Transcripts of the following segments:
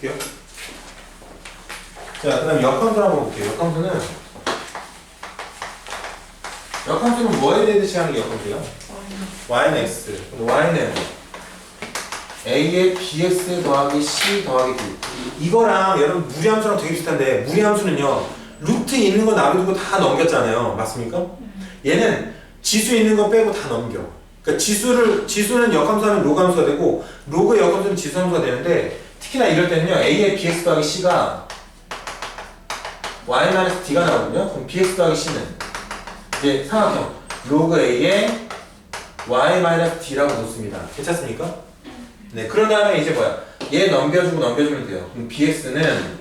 볼게요. 자, 그 다음 역함수 한번 볼게요. 역함수는 역함수는 뭐에 대해서 하는 게 역함수예요? y는 x. 근데 y는 a의 bx 더하기 c 더하기 b. 이거랑 여러분 무리함수랑 되게 비슷한데 무리함수는요 루트 있는 거 놔두고 다 넘겼잖아요. 맞습니까? 얘는 지수 있는 거 빼고 다 넘겨. 그러니까 지수를 지수는 역함수하면 로그함수가 되고 로그의 역함수는 지수함수가 되는데 특히나 이럴 때는요 a의 bx 더하기 c가 y-d가 나오거든요. 그럼 bx 더하기 c는 이제 삼각형 로그 a의 y-d라고 놓습니다. 괜찮습니까? 네, 그런 다음에 이제 뭐야? 얘 넘겨주고 넘겨주면 돼요. 그럼 bx는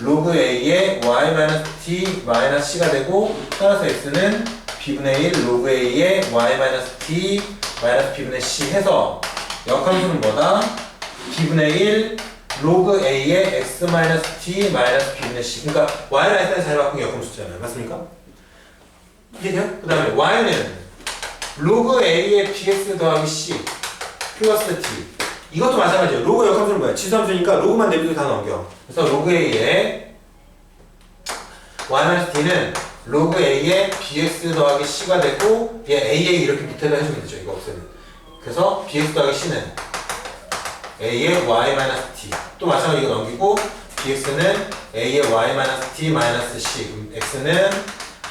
로그 a의 y-t 마이너스 c가 되고 따라서 x는 b분의 1 로그 a의 y-t 마이너스 b분의 c 해서 역함수는 뭐다? B분의 1 로그 a의 x 마이너스 t 마이너스 b분의 c 그러니까 y를 할 때는 잘 바꾼 게 역함수잖아요. 맞습니까? 이해돼요? 그 다음에 y는 로그 a의 bx 더하기 c 플러스 t 이것도 마찬가지예요. 로그 역함수는 뭐야? 지수함수니까 로그만 내비도 다 넘겨. 그래서 로그 a의 y-t는 로그 a의 bx 더하기 c가 되고 얘 aa 이렇게 밑에다 해주면 되죠. 이거 없애면. 그래서 bx 더하기 c는 a의 y-t 또 마찬가지로 이거 넘기고 bx는 a의 y-t 마이너스 c. 그럼 x는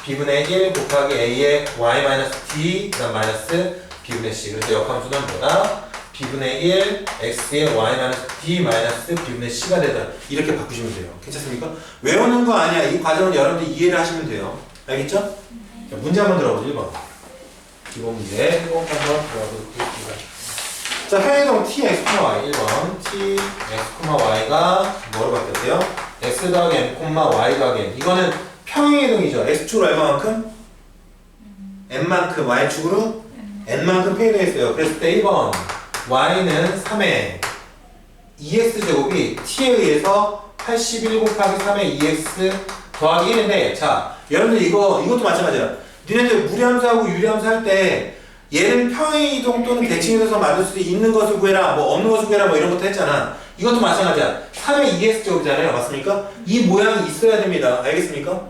b분의 1 곱하기 a의 y-t 그다음 마이너스 b분의 c. 그래서 역함수는 뭐다? b분의 1 x의 y-d 마이너스 b분의 c가 되다. 이렇게 바꾸시면 돼요. 괜찮습니까? 외우는 거 아니야. 이 과정은 여러분들 이해를 하시면 돼요. 알겠죠? 자, 문제 한번 들어보죠. 1번. 기본 문제. 1번 한번 들어보도록 하겠습니다 자 평행이동 t x, y. 1번. T x, y가 뭐로 바뀌었대요? x 더하기 m, y 더하기 n 이거는 평행이동이죠. X축으로 얼마만큼? n만큼 y축으로? N만큼 평행되어 있어요. 그랬을 때 1번. Y는 3의 2x제곱이 t에 의해서 81 곱하기 3의 2x 더하기 1인데 자 여러분들 이거 이것도 마찬가지야. 니네들 무리함수하고 유리함수 할 때 얘는 평행 이동 또는 대칭에서 만들 수 있는 것을 구해라 뭐 없는 것을 구해라 뭐 이런 것도 했잖아 이것도 마찬가지야 3의 2x제곱이잖아요 맞습니까? 이 모양이 있어야 됩니다 알겠습니까?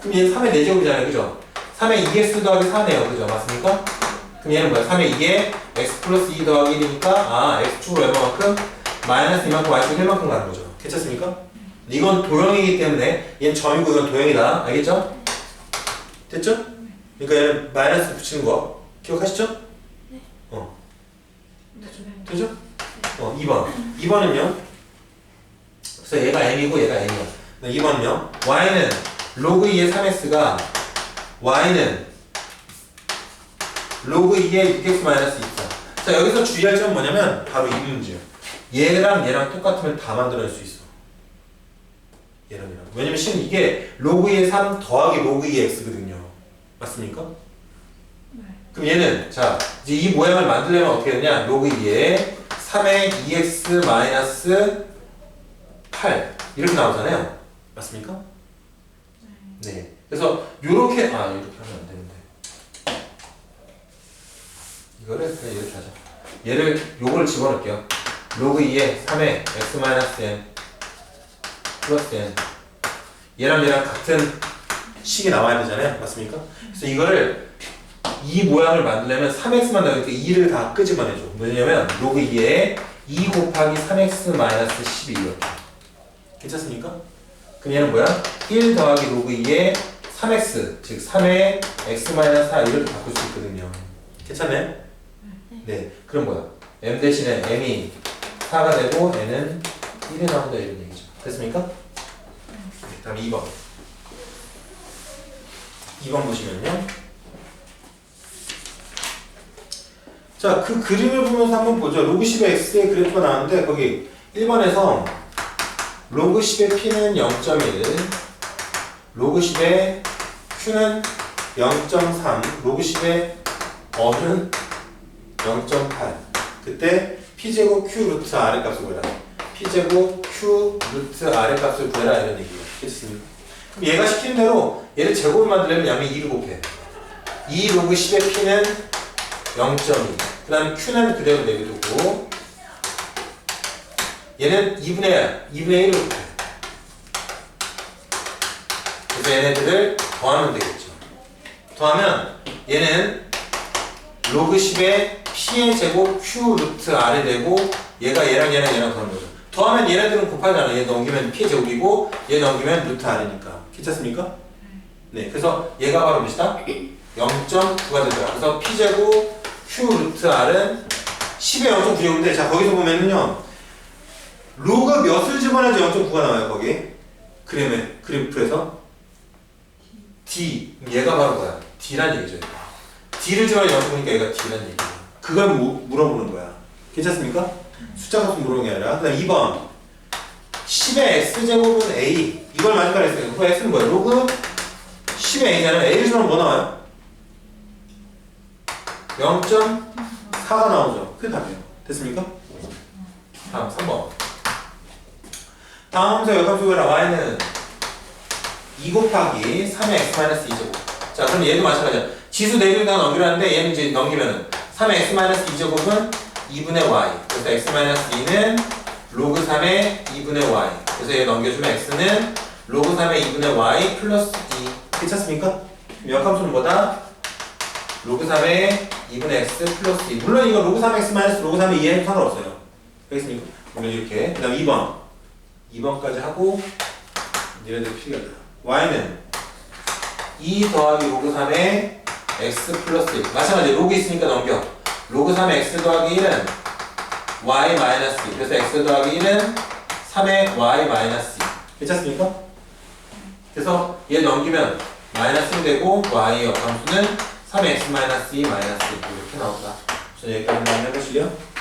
그럼 얘는 3의 4제곱이잖아요 그죠? 3의 2x 더하기 4네요 그죠? 맞습니까? 그럼 얘는 뭐야? 3의 2에 x 플러스 2 더하기 1이니까 아 x축으로 얼마만큼? 마이너스 이만큼 y축 1만큼 가는 거죠 괜찮습니까? 이건 도형이기 때문에 얘는 점이고 이건 도형이다 알겠죠? 됐죠? 그러니까 얘는 마이너스 붙이는 거 기억하시죠? 어. 되죠? 어 2번. 2번은요? 그래서 얘가 m이고 얘가 n이야 2번은요? Y는 로그 2의 3x가 y는 로그 2의 6x 마이너스 2자. 자 여기서 주의할 점은 뭐냐면 바로 이 문제예요. 얘랑 얘랑 똑같으면 다 만들어낼 수 있어. 얘랑 얘랑. 왜냐면 지금 이게 로그 2의 3 더하기 로그 2의 x거든요. 맞습니까? 그럼 얘는 자 이제 이 모양을 만들려면 어떻게 되냐? 로그 2에 3의 2x 마이너스 8 이렇게 나오잖아요. 맞습니까? 네. 그래서 요렇게 아 이렇게 하면 안 되는데. 이거를 그냥 이렇게 하자 얘를 요거를 집어넣을게요. 로그 2에 3의 x 마이너스 n 플러스 n. 얘랑 얘랑 같은 식이 나와야 되잖아요. 맞습니까? 그래서 이거를 이 모양을 만들려면 3x만 나오니까 2를 다 끄집어내줘 왜냐면 로그 2에 2 곱하기 3x 마이너스 12 이렇게 괜찮습니까? 그럼 얘는 뭐야? 1 더하기 로그 2에 3x 즉 3의 x 마이너스 4 이렇게 바꿀 수 있거든요 괜찮나요? 네 그럼 뭐야? m 대신에 m이 4가 되고 n은 1이 나온다 이런 얘기죠 됐습니까? 네, 다음 2번 2번 보시면요 자 그 그림을 보면서 한번 보죠. 로그 10의 x의 그래프가 나왔는데 거기 1번에서 로그 10의 p는 0.1 로그 10의 q는 0.3 로그 10의 어는 0.8 그때 p제곱 q 루트 아래 값을 구해라. P제곱 q 루트 아래 값을 구해라 이런 얘기예요. 됐습니까? 그럼 얘가 시키는 대로 얘를 제곱을 만들려면 양면 2를 곱해. 2 로그 10의 p는 0.2 그 다음에 q는 그대로 내비두고 얘는 2분의 2분의 1을 곱해. 그래서 얘네들을 더하면 되겠죠. 더하면 얘는 로그 10의 p의 제곱 q 루트 r이 되고 얘가 얘랑 얘랑 얘랑 더하는 거죠. 더하면 얘네들은 곱하잖아. 얘 넘기면 p의 제곱이고 얘 넘기면 루트 r이니까. 괜찮습니까? 네. 그래서 얘가 바로 몇이다? 0.9가 되더라. 그래서 p 제곱 q 루트 r은 10에 0.9인데 자 거기서 보면은요. 로그 몇을 집어넣어야지 0.9가 나와요 거기. 그림에 그래프에서. D. 얘가 바로 뭐야? D란 얘기죠. D를 집어넣으면 0.9니까 얘가 D란 얘기야 그걸 무, 물어보는 거야. 괜찮습니까? 숫자 값을 물어보는 게 아니라. 그 다음 2번. 10의 X제곱은 A. 이걸 마지막에 했어요. 그 X는 뭐야? 로그 10의 A잖아요. A를 집어넣으면 뭐 나와요? 0.4가 나오죠. 그게 답이에요. 됐습니까? 다음 3번. 다음 함수 역함수가 y는 2 곱하기 3의 x 2제곱. 자 그럼 얘도 마찬가지야. 지수 4개에다 넘기라는데 얘는 이제 넘기면은 3의 x 2제곱은 2분의 y. 그래서 x 2는 로그 3의 2분의 y. 그래서 얘 넘겨주면 x는 로그 3의 2분의 y 플러스 2 괜찮습니까? 역함수는 뭐다? 로그 3의 2분의 x 플러스 2 물론 이거 로그 3x 마이너스 로그 3의 2에 상관없어요. 알겠습니까? 그러면 이렇게. 그 다음 2번. 2번까지 하고 니네들 필요하다 y는 2 더하기 로그 3의 x 플러스 1 마찬가지 로그 있으니까 넘겨. 로그 3의 x 더하기 1은 y 마이너스 2 그래서 x 더하기 1은 3의 y 마이너스 2 괜찮습니까? 그래서 얘 넘기면 마이너스 1 되고 y의 역함수는 3의 x 마이너스 2 마이너스 2 이렇게 나온다 자 여기까지 해보실래요?